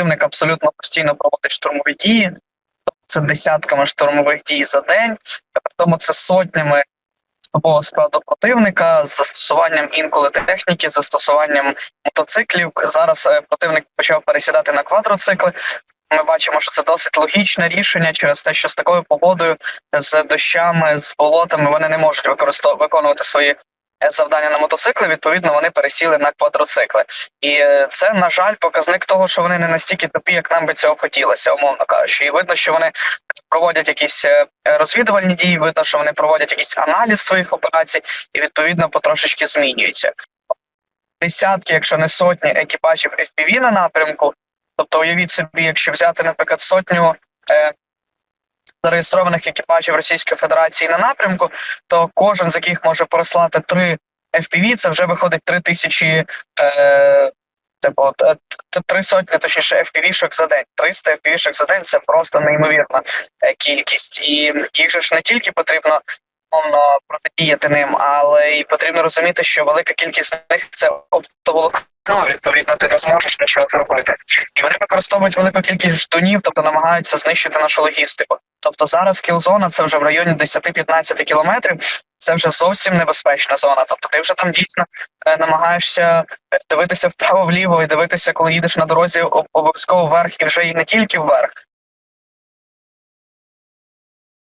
противник абсолютно постійно проводить штурмові дії. Тобто Це десятками штурмових дій за день, при тому це сотнями особового складу противника з застосуванням інколи техніки, з застосуванням мотоциклів. Зараз е, противник почав пересідати на квадроцикли. Ми бачимо, що це досить логічне рішення через те, що з такою погодою, з дощами, з болотами вони не можуть використов... виконувати свої завдання на мотоцикли. Відповідно, вони пересіли на квадроцикли. І е, це, на жаль, показник того, що вони не настільки тупі, як нам би цього хотілося, умовно кажучи. І видно, що вони проводять якісь е, розвідувальні дії, видно, що вони проводять якийсь аналіз своїх операцій, і відповідно потрошечки змінюються. Десятки, якщо не сотні екіпажів FPV на напрямку. Тобто, уявіть собі, якщо взяти, наприклад, сотню е, зареєстрованих екіпажів Російської Федерації на напрямку, то кожен з яких може переслати три FPV, це вже виходить три тисячі. Е, Типу, е, три сотні, точніше, FPV-шок за день. 300 FPV-шок за день це просто неймовірна е, кількість. І їх же ж не тільки потрібно умовно протидіяти ним, але й потрібно розуміти, що велика кількість з них це оптоволокно, відповідно, ти не зможеш нічого зробити. І вони використовують велику кількість ждунів, тобто намагаються знищити нашу логістику. Тобто зараз кілзона це вже в районі 10-15 кілометрів. Це вже зовсім небезпечна зона. Тобто ти вже там дійсно е, намагаєшся е, дивитися вправо-вліво і дивитися, коли їдеш на дорозі обов'язково вверх, і вже і не тільки вверх,